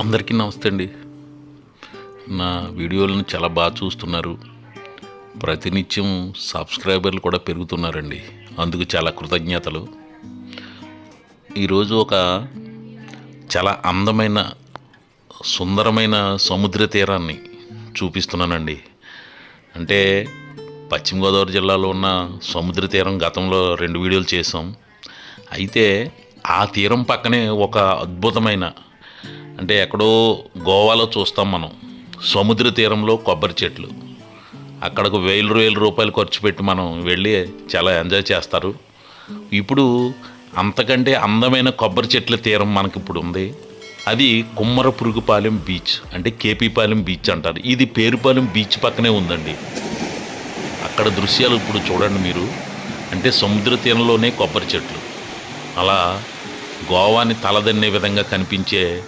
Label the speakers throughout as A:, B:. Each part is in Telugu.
A: అందరికీ నమస్తే అండి. నా వీడియోలను చాలా బాగా చూస్తున్నారు. ప్రతినిత్యం సబ్స్క్రైబర్లు కూడా పెరుగుతున్నారండి. అందుకు చాలా కృతజ్ఞతలు. ఈరోజు ఒక చాలా అందమైన సుందరమైన సముద్ర తీరాన్ని చూపిస్తున్నానండి. అంటే పశ్చిమ గోదావరి జిల్లాలో ఉన్న సముద్ర తీరం గతంలో రెండు వీడియోలు చేసాం అయితే ఆ తీరం పక్కనే ఒక అద్భుతమైన అంటే ఎక్కడో గోవాలో చూస్తాం మనం. సముద్ర తీరంలో కొబ్బరి చెట్లు. అక్కడకు వేలు వేల రూపాయలు ఖర్చు పెట్టి మనం వెళ్ళి చాలా ఎంజాయ్ చేస్తారు. ఇప్పుడు అంతకంటే అందమైన కొబ్బరి చెట్ల తీరం మనకి ఇప్పుడు ఉంది. అది కుమ్మరపురుగుపాలెం బీచ్ అంటే కేపీపాలెం బీచ్ అంటారు. ఇది పేరుపాలెం బీచ్ పక్కనే ఉందండి. అక్కడ దృశ్యాలు ఇప్పుడు చూడండి మీరు. అంటే సముద్ర తీరంలోనే కొబ్బరి చెట్లు. అలా గోవాని తలదన్నే విధంగా కనిపించే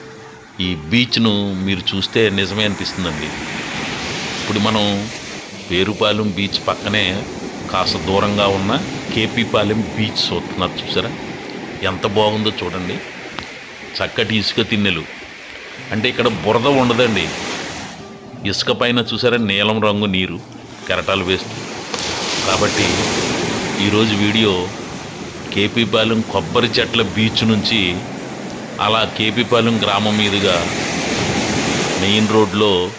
A: ఈ బీచ్ను మీరు చూస్తే నిజమే అనిపిస్తుందండి. ఇప్పుడు మనం పేరుపాలెం బీచ్ పక్కనే కాస్త దూరంగా ఉన్న కేపీపాలెం బీచ్ చూస్తున్నారు చూసారా? ఎంత బాగుందో చూడండి. చక్కటి ఇసుక తిన్నెలు. అంటే ఇక్కడ బురద ఉండదండి. ఇసుక పైన చూసారా? నీలం రంగు నీరు కెరటాలు వేస్తూ. కాబట్టి ఈరోజు వీడియో కేపీపాలెం కొబ్బరి చెట్ల బీచ్ నుంచి అలా కేపీపాలెం గ్రామం మీదుగా మెయిన్ రోడ్లో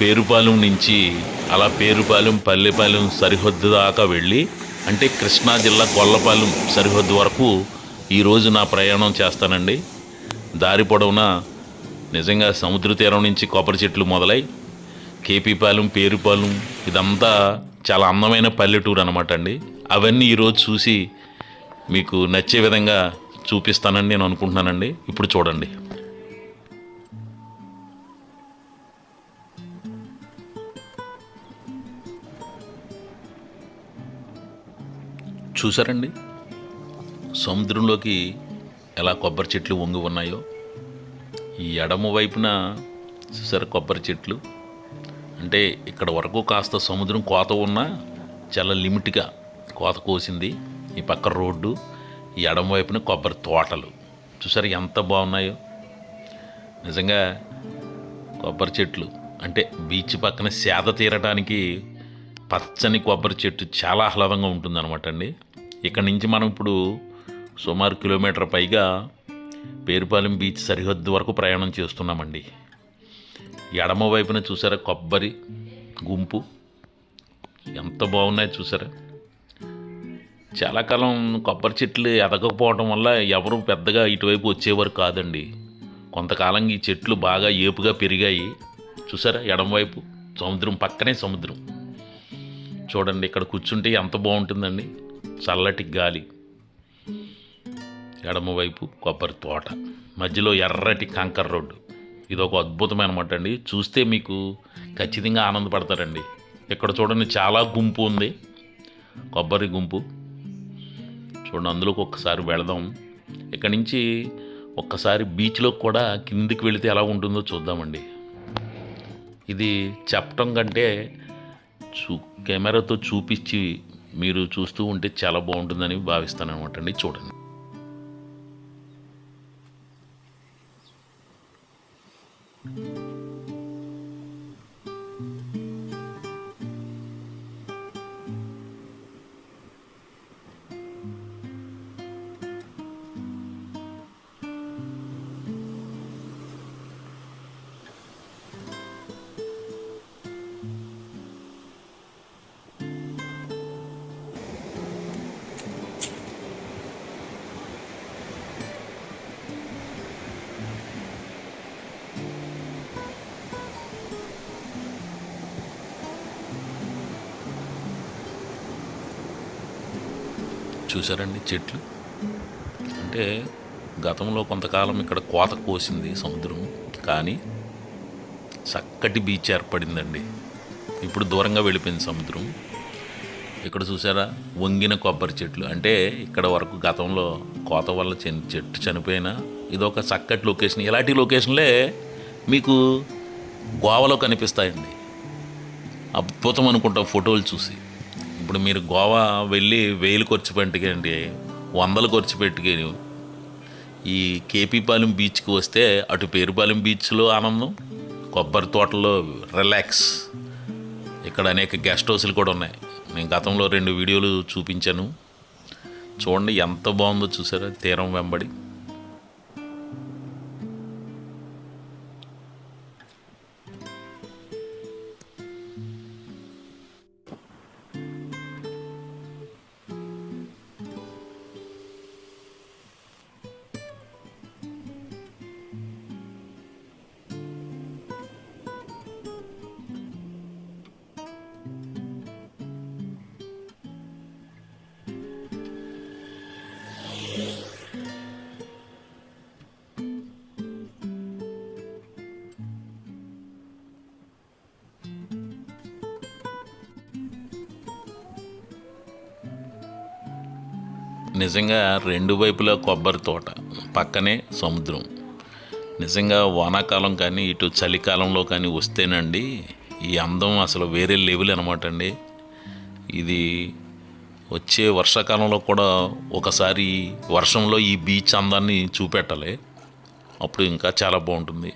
A: పేరుపాలెం నుంచి అలా పేరుపాలెం పల్లెపాలెం సరిహద్దు దాకా వెళ్ళి అంటే కృష్ణా జిల్లా గొల్లపాలెం సరిహద్దు వరకు ఈరోజు నా ప్రయాణం చేస్తానండి. దారి పొడవునా నిజంగా సముద్ర తీరం నుంచి కొబ్బరి చెట్లు మొదలై కేపీపాలెం పేరుపాలెం ఇదంతా చాలా అందమైన పల్లెటూరు అనమాట అండి. అవన్నీ ఈరోజు చూసి మీకు నచ్చే విధంగా చూపిస్తానని నేను అనుకుంటున్నానండి. ఇప్పుడు చూడండి. చూసారండి? సముద్రంలోకి ఎలా కొబ్బరి చెట్లు వంగి ఉన్నాయో. ఈ ఎడమ వైపున చూసారు కొబ్బరి చెట్లు? అంటే ఇక్కడ వరకు కాస్త సముద్రం కోత ఉన్నా చాలా లిమిట్గా కోత కోసింది. ఈ పక్క రోడ్డు ఎడమవైపున కొబ్బరి తోటలు. చూసారు ఎంత బాగున్నాయో? నిజంగా కొబ్బరి చెట్లు అంటే బీచ్ పక్కన సేద తీరడానికి పచ్చని కొబ్బరి చెట్టు చాలా ఆహ్లాదంగా ఉంటుందన్నమాట అండి. ఇక్కడ నుంచి మనం ఇప్పుడు సుమారు కిలోమీటర్ పైగా పేరుపాలెం బీచ్ సరిహద్దు వరకు ప్రయాణం చేస్తున్నామండి. ఎడమ వైపున చూసారా కొబ్బరి గుంపు? ఎంత బాగున్నాయో చూసారా? చాలా కాలం కొబ్బరి చెట్లు ఎదగకపోవడం వల్ల ఎవరు పెద్దగా ఇటువైపు వచ్చేవారు కాదండి. కొంతకాలం ఈ చెట్లు బాగా ఏపుగా పెరిగాయి. చూసారా ఎడమవైపు? సముద్రం పక్కనే సముద్రం. చూడండి ఇక్కడ కూర్చుంటే ఎంత బాగుంటుందండి. చల్లటి గాలి. ఎడమవైపు కొబ్బరి తోట. మధ్యలో ఎర్రటి కంకర్ రోడ్డు. ఇది ఒక అద్భుతమైన మాట అండి. చూస్తే మీకు ఖచ్చితంగా ఆనందపడతారండి. ఇక్కడ చూడండి చాలా గుంపు ఉంది. కొబ్బరి గుంపు. చూడండి అందులోకి ఒక్కసారి వెళదాం. ఇక్కడ నుంచి ఒక్కసారి బీచ్లో కూడా కిందికి వెళితే ఎలా ఉంటుందో చూద్దామండి. ఇది చెప్పటం కంటే చూ కెమెరాతో చూపించి మీరు చూస్తూ ఉంటే చాలా బాగుంటుందని భావిస్తాను అనమాట అండి. చూడండి. చూసారండి చెట్లు? అంటే గతంలో కొంతకాలం ఇక్కడ కోత కోసింది సముద్రం కానీ చక్కటి బీచ్ ఏర్పడిందండి. ఇప్పుడు దూరంగా వెళ్ళిపోయింది సముద్రం ఇక్కడ చూసారా? వంగిన కొబ్బరి చెట్లు. అంటే ఇక్కడ వరకు గతంలో కోత వల్ల చెట్టు చనిపోయినా ఇదొక చక్కటి లొకేషన్. ఇలాంటి లొకేషన్లే మీకు గోవాలో కనిపిస్తాయండి. అద్భుతం అనుకుంటాం ఫోటోలు చూసి. ఇప్పుడు మీరు గోవా వెళ్ళి వేలు ఖర్చు పెట్టుకండి వందలు ఖర్చు పెట్టుకొని ఈ కేపీపాలెం బీచ్కి వస్తే అటు పేరుపాలెం బీచ్లో ఆనందం కొబ్బరి తోటలో రిలాక్స్. ఇక్కడ అనేక గెస్ట్ హౌస్లు కూడా ఉన్నాయి. నేను గతంలో రెండు వీడియోలు చూపించాను. చూడండి ఎంత బాగుందో చూసారా? తీరం వెంబడి. నిజంగా రెండు వైపులా కొబ్బరి తోట పక్కనే సముద్రం. నిజంగా వానాకాలం కానీ ఇటు చలికాలంలో కానీ వస్తేనండి ఈ అందం అసలు వేరే లెవెల్ అనమాట అండి. ఇది వచ్చే వర్షాకాలంలో కూడా ఒకసారి వర్షంలో ఈ బీచ్ అందాన్ని చూపెట్టాలి. అప్పుడు ఇంకా చాలా బాగుంటుంది.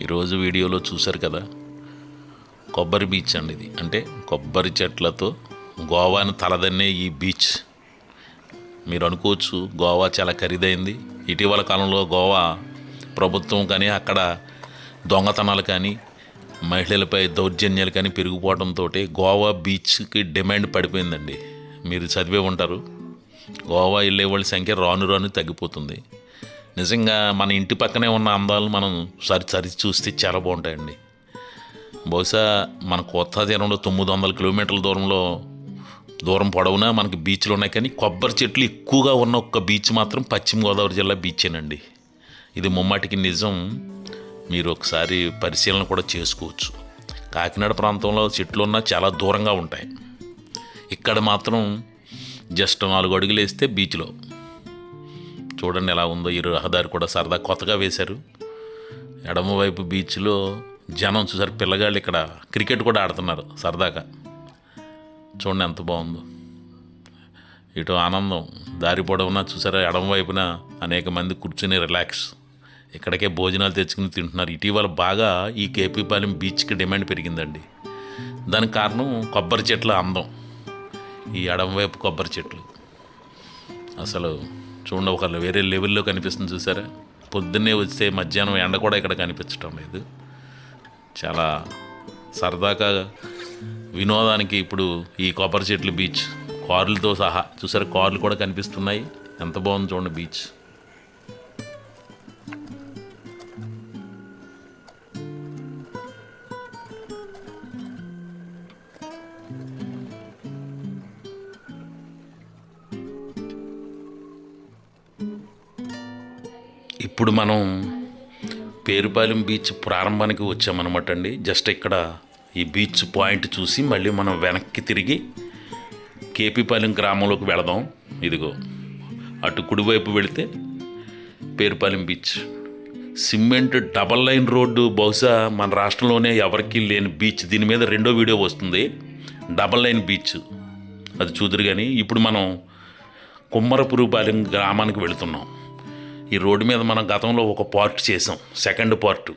A: ఈరోజు వీడియోలో చూశారు కదా కొబ్బరి బీచ్ అండి ఇది. అంటే కొబ్బరి చెట్లతో గోవాని తలదన్నే ఈ బీచ్. మీరు అనుకోవచ్చు గోవా చాలా ఖరీదైంది. ఇటీవల కాలంలో గోవా ప్రభుత్వం కానీ అక్కడ దొంగతనాలు కానీ మహిళలపై దౌర్జన్యాలు కానీ పెరిగిపోవడంతో గోవా బీచ్కి డిమాండ్ పడిపోయిందండి. మీరు చదివే ఉంటారు. గోవా వెళ్ళే వాళ్ళ సంఖ్య రాను రాను తగ్గిపోతుంది. నిజంగా మన ఇంటి పక్కనే ఉన్న అందాలు మనం సరి సరి చూస్తే చాలా బాగుంటాయండి. బహుశా మన కొత్త తీరంలో తొమ్మిది వందల కిలోమీటర్ల దూరంలో దూరం పొడవునా? మనకి బీచ్లు ఉన్నాయి కానీ కొబ్బరి చెట్లు ఎక్కువగా ఉన్న ఒక్క బీచ్ మాత్రం పశ్చిమ గోదావరి జిల్లా బీచేనండి. ఇది ముమ్మాటికి నిజం. మీరు ఒకసారి పరిశీలన కూడా చేసుకోవచ్చు. కాకినాడ ప్రాంతంలో చెట్లు ఉన్నా చాలా దూరంగా ఉంటాయి. ఇక్కడ మాత్రం జస్ట్ నాలుగు అడుగులు వేస్తే బీచ్లో. చూడండి ఎలా ఉందో. ఈ రహదారి కూడా సరదా కొత్తగా వేశారు. ఎడమవైపు బీచ్లో జనం చూసారు. పిల్లగాళ్ళు ఇక్కడ క్రికెట్ కూడా ఆడుతున్నారు సరదాగా. చూడండి ఎంత బాగుందో. ఇటు ఆనందం దారి పొడవునా చూసారా ఎడం వైపున అనేక మంది కూర్చుని రిలాక్స్ ఇక్కడికే భోజనాలు తెచ్చుకుని తింటున్నారు. ఇటీవల బాగా ఈ కేపీపాలెం బీచ్కి డిమాండ్ పెరిగిందండి. దానికి కారణం కొబ్బరి చెట్ల అందం. ఈ ఎడం వైపు కొబ్బరి చెట్లు. అసలు చూడండి ఒక వేరే లెవెల్లో కనిపిస్తుంది చూసారా? పొద్దున్నే వస్తే మధ్యాహ్నం ఎండ కూడా ఇక్కడ కనిపించడం లేదు. చాలా సరదాగా వినోదానికి ఇప్పుడు ఈ కొబ్బరి చెట్లు బీచ్. కార్లతో సహా చూసారు కార్లు కూడా కనిపిస్తున్నాయి. ఎంత బాగుంది చూడండి బీచ్. ఇప్పుడు మనం పేరుపాలెం బీచ్ ప్రారంభానికి వచ్చామన్నమాట అండి. జస్ట్ ఇక్కడ ఈ బీచ్ పాయింట్ చూసి మళ్ళీ మనం వెనక్కి తిరిగి కేపీపాలెం గ్రామంలోకి వెళదాం. ఇదిగో అటు కుడివైపు వెళితే Perupalem beach. Cement double line road బహుశా మన రాష్ట్రంలోనే ఎవరికి లేని బీచ్. దీని మీద రెండో వీడియో వస్తుంది. Double line beach. అది చూదురు కానీ ఇప్పుడు మనం కుమ్మరపురుపాలెం గ్రామానికి వెళుతున్నాం. ఈ రోడ్డు మీద మనం గతంలో ఒక పార్ట్ చేసాం సెకండ్ పార్ట్.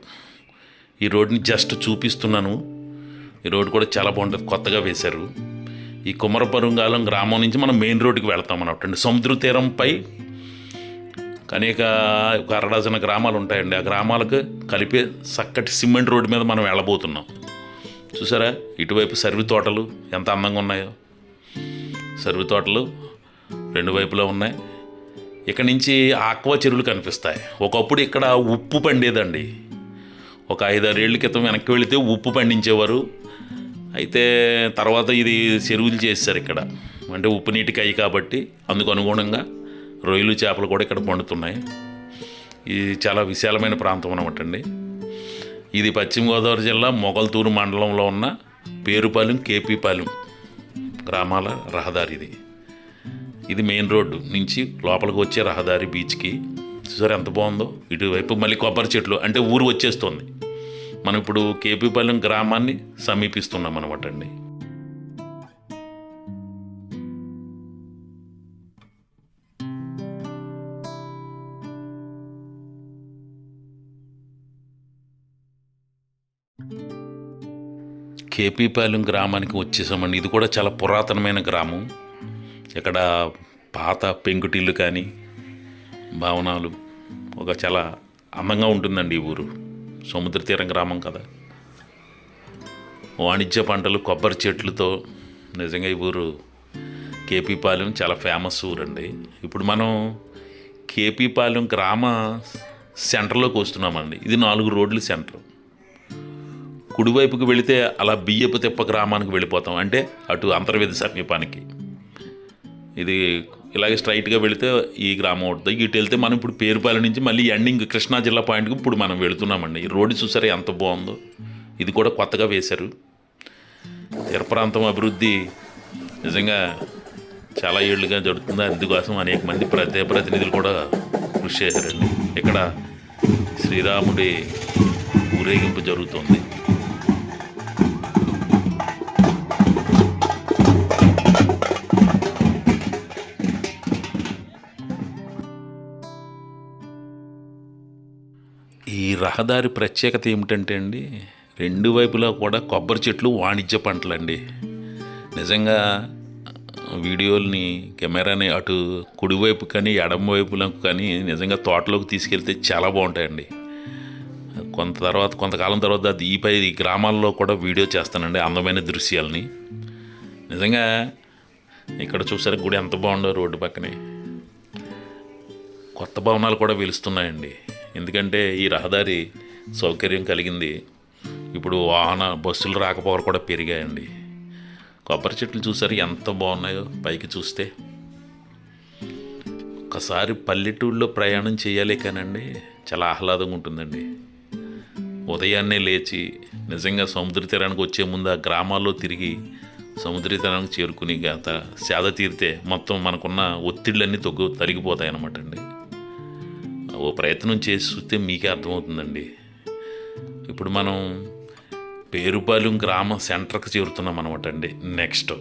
A: ఈ రోడ్ని జస్ట్ చూపిస్తున్నాను. ఈ రోడ్డు కూడా చాలా బాగుంటుంది. కొత్తగా వేశారు. ఈ కుమరపరుంగాలం గ్రామం నుంచి మనం మెయిన్ రోడ్డుకి వెళ్తాం అన్నట్టు సముద్ర తీరంపై అనేక ఒక అరడజన గ్రామాలు ఉంటాయండి. ఆ గ్రామాలకు కలిపే చక్కటి సిమెంట్ రోడ్డు మీద మనం వెళ్ళబోతున్నాం. చూసారా? ఇటువైపు సర్వి తోటలు ఎంత అందంగా ఉన్నాయో. సర్వి తోటలు రెండు వైపులా ఉన్నాయి. ఇక్కడ నుంచి ఆక్వా చెరువులు కనిపిస్తాయి. ఒకప్పుడు ఇక్కడ ఉప్పు పండేదండి. ఒక ఐదారేళ్ళ క్రితం వెనక్కి వెళితే ఉప్పు పండించేవారు. అయితే తర్వాత ఇది చెరువులు చేశారు ఇక్కడ. అంటే ఉప్పు నీటికి అయ్యి కాబట్టి అందుకు అనుగుణంగా రొయ్యలు చేపలు కూడా ఇక్కడ పండుతున్నాయి. ఇది చాలా విశాలమైన ప్రాంతం అనమాట అండి. ఇది పశ్చిమ గోదావరి జిల్లా మొగల్తూరు మండలంలో ఉన్న పేరుపాలెం కేపీపాలెం గ్రామాల రహదారి ఇది. ఇది మెయిన్ రోడ్డు నుంచి లోపలికి వచ్చే రహదారి బీచ్కి. చూసారు ఎంత బాగుందో? ఇటువైపు మళ్ళీ కొబ్బరి చెట్లు అంటే ఊరు వచ్చేస్తుంది. మనం ఇప్పుడు కేపీపాలెం గ్రామాన్ని సమీపిస్తున్నాం అనమాట అండి. కేపీపాలెం గ్రామానికి వచ్చేసామండి. ఇది కూడా చాలా పురాతనమైన గ్రామం. ఇక్కడ పాత పెంకుటిల్లు కానీ భవనాలు ఒక చాలా అందంగా ఉంటుందండి ఈ ఊరు. సముద్ర తీరం గ్రామం కదా. వాణిజ్య పంటలు కొబ్బరి చెట్లతో నిజంగా ఈ ఊరు కేపీపాలెం చాలా ఫేమస్ ఊరండి. ఇప్పుడు మనం కేపీపాలెం గ్రామ సెంటర్లోకి వస్తున్నామండి. ఇది నాలుగు రోడ్లు సెంటర్. కుడివైపుకి వెళితే అలా బియ్యపు తిప్ప గ్రామానికి వెళ్ళిపోతాం. అంటే అటు అంతర్వేది సమీపానికి. ఇది ఇలాగే స్ట్రైట్గా వెళితే ఈ గ్రామం అవుతుంది ఇటు వెళ్తే మనం ఇప్పుడు పేరుపాలెం నుంచి మళ్ళీ ఎండింగ్ కృష్ణా జిల్లా పాయింట్కి ఇప్పుడు మనం వెళుతున్నామండి. ఈ రోడ్డు చూసారా ఎంత బాగుందో? ఇది కూడా కొత్తగా వేశారు. తీర ప్రాంతం అభివృద్ధి నిజంగా చాలా ఏళ్ళుగా జరుగుతుంది. అందుకోసం అనేక మంది ప్రతి ప్రతినిధులు కూడా కృషి చేశారండి. ఇక్కడ శ్రీరాముడి ఊరేగింపు జరుగుతుంది. రహదారి ప్రత్యేకత ఏమిటంటే అండి రెండు వైపులా కూడా కొబ్బరి చెట్లు వాణిజ్య పంటలండి. నిజంగా వీడియోల్ని కెమెరాని అటు కుడివైపు కానీ ఎడమ వైపులకు కానీ నిజంగా తోటలోకి తీసుకెళ్తే చాలా బాగుంటాయండి. కొంత తర్వాత కొంతకాలం తర్వాత అది ఈ పై గ్రామాల్లో కూడా వీడియో చేస్తానండి అందమైన దృశ్యాలని. నిజంగా ఇక్కడ చూసారా గుడి ఎంత బాగుందో రోడ్డు పక్కనే. కొత్త భవనాలు కూడా వెలుస్తున్నాయండి. ఎందుకంటే ఈ రహదారి సౌకర్యం కలిగింది. ఇప్పుడు వాహన బస్సులు రాకపోవడం కూడా పెరిగాయండి. కొబ్బరి చెట్లు చూసారు ఎంత బాగున్నాయో పైకి చూస్తే. ఒకసారి పల్లెటూళ్ళలో ప్రయాణం చేయాలి కానండి చాలా ఆహ్లాదంగా ఉంటుందండి. ఉదయాన్నే లేచి నిజంగా సముద్ర తీరానికి వచ్చే ముందు ఆ గ్రామాల్లో తిరిగి సముద్ర తీరానికి చేరుకుని గత సేద తీరితే మొత్తం మనకున్న ఒత్తిళ్ళన్నీ తొగ్గు తరిగిపోతాయి అన్నమాట అండి. ఓ ప్రయత్నం చేసి చూస్తే మీకే అర్థమవుతుందండి. ఇప్పుడు మనం పేరుపాలెం గ్రామ సెంటర్కి చేరుతున్నాం అనమాట అండి నెక్స్ట్.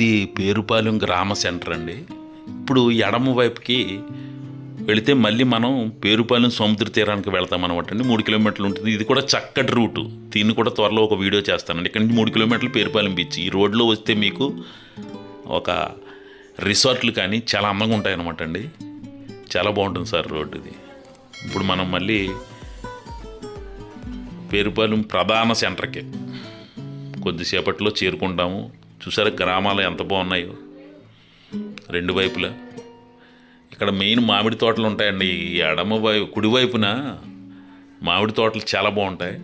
A: ఇది పేరుపాలెం గ్రామ సెంటర్ అండి. ఇప్పుడు ఎడమ వైపుకి వెళితే మళ్ళీ మనం పేరుపాలెం సముద్ర తీరానికి వెళ్తాం అనమాట అండి. మూడు కిలోమీటర్లు ఉంటుంది. ఇది కూడా చక్కటి రూటు. దీన్ని కూడా త్వరలో ఒక వీడియో చేస్తానండి. ఇక్కడ నుంచి మూడు కిలోమీటర్లు పేరుపాలెం బీచ్. ఈ రోడ్లో వస్తే మీకు ఒక రిసార్ట్లు కానీ చాలా అందంగా ఉంటాయి అనమాట అండి. చాలా బాగుంటుంది సార్ రోడ్డు ఇది. ఇప్పుడు మనం మళ్ళీ పేరుపాలెం ప్రధాన సెంటర్కి కొద్దిసేపట్లో చేరుకుంటాము. చూసారా గ్రామాలు ఎంత బాగున్నాయో? రెండు వైపులా. ఇక్కడ మెయిన్ మామిడి తోటలు ఉంటాయండి. ఈ ఎడమ వైపు కుడివైపున మామిడి తోటలు చాలా బాగుంటాయి.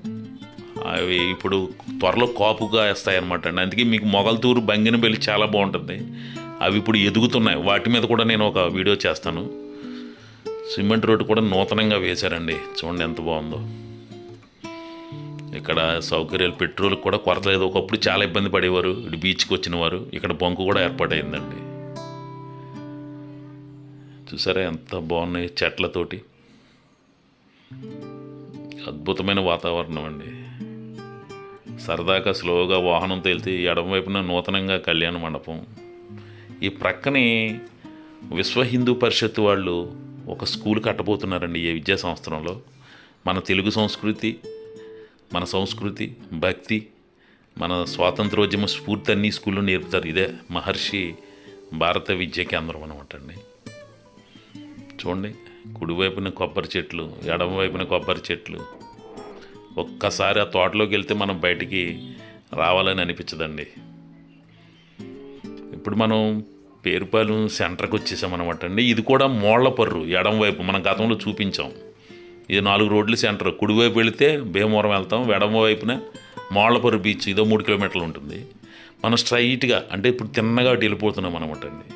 A: అవి ఇప్పుడు త్వరలో కాపుగా వేస్తాయన్నమాట అండి. అందుకే మీకు మొగల్తూరు బంగినపల్లి చాలా బాగుంటుంది. అవి ఇప్పుడు ఎదుగుతున్నాయి. వాటి మీద కూడా నేను ఒక వీడియో చేస్తాను. సిమెంట్ రోడ్డు కూడా నూతనంగా వేశారండి. చూడండి ఎంత బాగుందో. ఇక్కడ సౌకర్యాలు పెట్రోల్ కూడా కొరత లేదు ఒకప్పుడు చాలా ఇబ్బంది పడేవారు. ఇటు బీచ్కి వచ్చిన వారు ఇక్కడ బొంకు కూడా ఏర్పాటైందండి. చూసారా ఎంత బాగున్నాయి చెట్లతోటి. అద్భుతమైన వాతావరణం అండి. సరదాగా స్లోగా వాహనంతో వెళ్తే ఎడమవైపున ఎడమ వైపున నూతనంగా కళ్యాణ మండపం. ఈ ప్రక్కనే విశ్వ హిందూ పరిషత్ వాళ్ళు ఒక స్కూల్ కట్టబోతున్నారండి ఈ విద్యా సంవత్సరంలో. మన తెలుగు సంస్కృతి మన సంస్కృతి భక్తి మన స్వాతంత్రోద్యమ స్ఫూర్తి అన్ని స్కూల్లో నేర్పుతారు. ఇదే మహర్షి భారత విద్యా కేంద్రం అనమాట అండి. చూడండి కుడివైపున కొబ్బరి చెట్లు ఎడమ వైపున కొబ్బరి చెట్లు. ఒక్కసారి ఆ తోటలోకి వెళ్తే మనం బయటికి రావాలని అనిపించదండి. ఇప్పుడు మనం పేరుపాలెం సెంటర్కి వచ్చేసామన్నమాట అండి. ఇది కూడా మోళ్ళపర్రు ఎడమ వైపు మనం గతంలో చూపించాం. ఇది నాలుగు రోడ్లు సెంటర్. కుడివైపు వెళితే భీమవరం వెళ్తాం ఎడమ వైపున మోళ్ళపర్రు బీచ్ ఇదో మూడు కిలోమీటర్లు ఉంటుంది. మనం స్ట్రైట్గా అంటే ఇప్పుడు తిన్నగా అటు వెళ్ళిపోతున్నాం అనమాట అండి.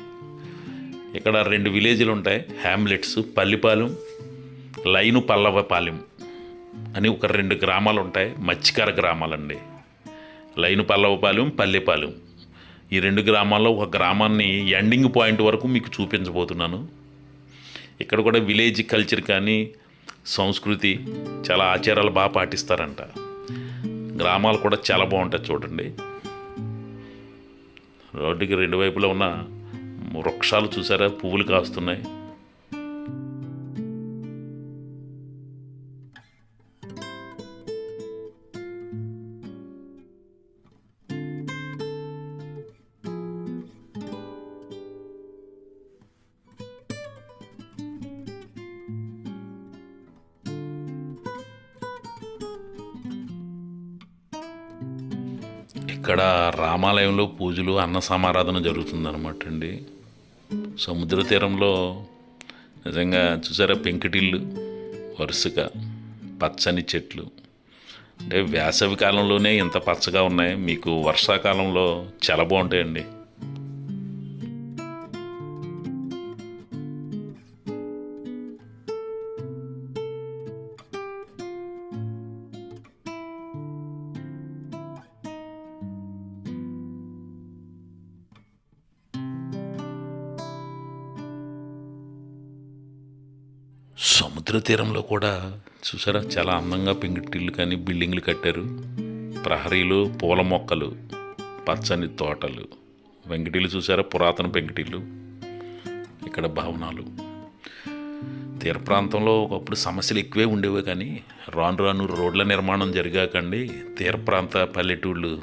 A: ఇక్కడ రెండు విలేజ్లు ఉంటాయి. హ్యామ్లెట్స్ పల్లిపాలెం లైను పల్లవపాలెం అని ఒక రెండు గ్రామాలు ఉంటాయి. మత్స్యకార గ్రామాలండి. లైను పల్లవపాలెం పల్లెపాలెం. ఈ రెండు గ్రామాల్లో ఒక గ్రామాన్ని ఎండింగ్ పాయింట్ వరకు మీకు చూపించబోతున్నాను. ఇక్కడ కూడా విలేజ్ కల్చర్ కానీ సంస్కృతి చాలా ఆచారాలు బాగా పాటిస్తారంట. గ్రామాలు కూడా చాలా బాగుంటాయి చూడండి. రోడ్డుకి రెండు వైపులా ఉన్న వృక్షాలు చూసారా? పువ్వులు కాస్తున్నాయి. ఇక్కడ రామాలయంలో పూజలు అన్న సమారాధన జరుగుతుందన్నమాట అండి. సముద్ర తీరంలో నిజంగా చూసారా పెంకుటిల్లు వరుసగా పచ్చని చెట్లు. అంటే వేసవి కాలంలోనే ఇంత పచ్చగా ఉన్నాయి. మీకు వర్షాకాలంలో చాలా బాగుంటాయండి. సముద్ర తీరంలో కూడా చూసారా? చాలా అందంగా పెంకుటిల్లు కానీ బిల్డింగ్లు కట్టారు. ప్రహరీలు పూల మొక్కలు పచ్చని తోటలు. వెంకటిల్లు చూసారా? పురాతన పెంకుటిల్లు ఇక్కడ భవనాలు. తీర ప్రాంతంలో ఒకప్పుడు సమస్యలు ఎక్కువే ఉండేవి కానీ రాను రాను రోడ్ల నిర్మాణం జరిగాకండి. తీర ప్రాంత పల్లెటూళ్ళు.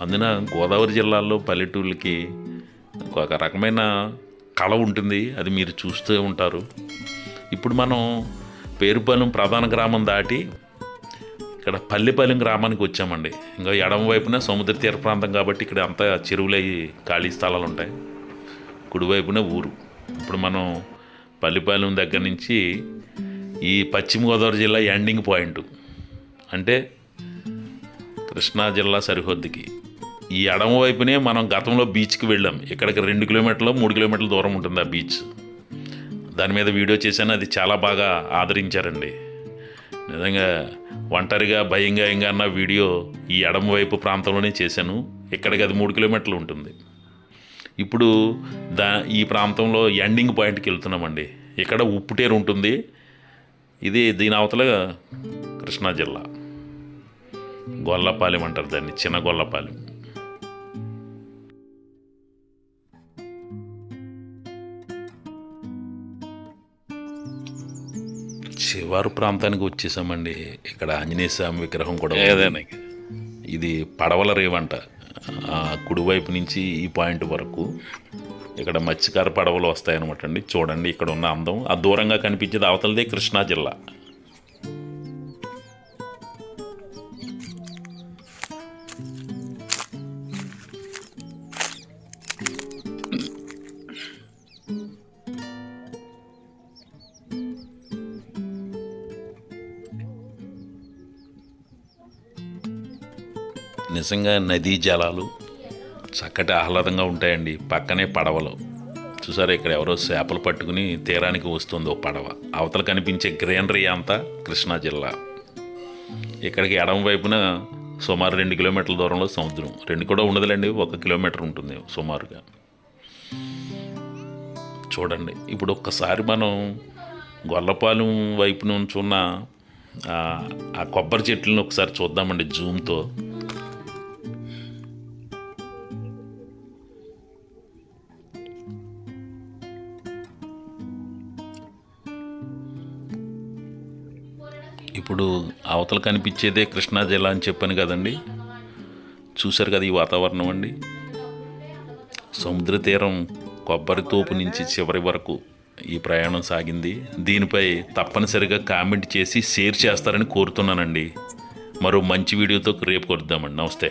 A: అందున గోదావరి జిల్లాలో పల్లెటూళ్ళకి ఒక రకమైన కళ ఉంటుంది. అది మీరు చూస్తూ ఉంటారు. ఇప్పుడు మనం పేరుపాలెం ప్రధాన గ్రామం దాటి ఇక్కడ పల్లెపాలెం గ్రామానికి వచ్చామండి. ఇంకా ఎడమ వైపున సముద్ర తీర ప్రాంతం కాబట్టి ఇక్కడ అంతా చెరువులు అయ్యి ఖాళీ స్థలాలు ఉంటాయి కుడివైపున ఊరు. ఇప్పుడు మనం పల్లెపాలెం దగ్గర నుంచి ఈ పశ్చిమ గోదావరి జిల్లా ఎండింగ్ పాయింట్ అంటే కృష్ణా జిల్లా సరిహద్దుకి. ఈ ఎడమ వైపునే మనం గతంలో బీచ్కి వెళ్ళాం. ఇక్కడికి రెండు కిలోమీటర్లు మూడు కిలోమీటర్ల దూరం ఉంటుంది ఆ బీచ్. దాని మీద వీడియో చేశాను అది చాలా బాగా ఆదరించారండి. నిజంగా ఒంటరిగా భయంగా ఇంకా అన్న వీడియో ఈ ఎడమ వైపు ప్రాంతంలోనే చేశాను. ఇక్కడికి అది మూడు కిలోమీటర్లు ఉంటుంది. ఇప్పుడు దా ఈ ప్రాంతంలో ఎండింగ్ పాయింట్కి వెళ్తున్నామండి. ఇక్కడ ఉప్పుటేరు ఉంటుంది. ఇది దీని అవతల కృష్ణా జిల్లా. గొల్లపాలెం అంటారు దాన్ని చిన్న గొల్లపాలెం. శివారు ప్రాంతానికి వచ్చేసామండి. ఇక్కడ ఆంజనేయ స్వామి విగ్రహం కూడా. ఇది పడవల రేవంట. కుడివైపు నుంచి ఈ పాయింట్ వరకు. ఇక్కడ మత్స్యకార పడవలు వస్తాయన్నమాట అండి. చూడండి ఇక్కడ ఉన్న అందం. ఆ దూరంగా కనిపించేది అవతలదే కృష్ణా జిల్లా. నిజంగా నదీ జలాలు చక్కటి ఆహ్లాదంగా ఉంటాయండి. పక్కనే పడవలు. చూసారు ఇక్కడ ఎవరో చేపలు పట్టుకుని తీరానికి వస్తుంది ఓ పడవ. అవతల కనిపించే గ్రీనరీ అంతా కృష్ణా జిల్లా. ఇక్కడికి ఎడమ వైపున సుమారు రెండు కిలోమీటర్ల దూరంలో సముద్రం. రెండు కూడా ఉండదులేండి ఒక కిలోమీటర్ ఉంటుంది సుమారుగా. చూడండి ఇప్పుడు ఒక్కసారి మనం గొల్లపాలెం వైపు నుంచి ఉన్న ఆ కొబ్బరి చెట్లను ఒకసారి చూద్దామండి జూమ్తో. ఇప్పుడు అవతల కనిపించేదే కృష్ణా జిల్లా అని చెప్పాను కదండి. చూశారు కదా ఈ వాతావరణం అండి. సముద్ర తీరం కొబ్బరి తోపు నుంచి చివరి వరకు ఈ ప్రయాణం సాగింది. దీనిపై తప్పనిసరిగా కామెంట్ చేసి షేర్ చేస్తారని కోరుతున్నానండి. మరో మంచి వీడియోతో రేపు కొడుద్దామండి నమస్తే.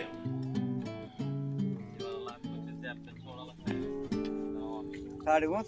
B: కాడిగో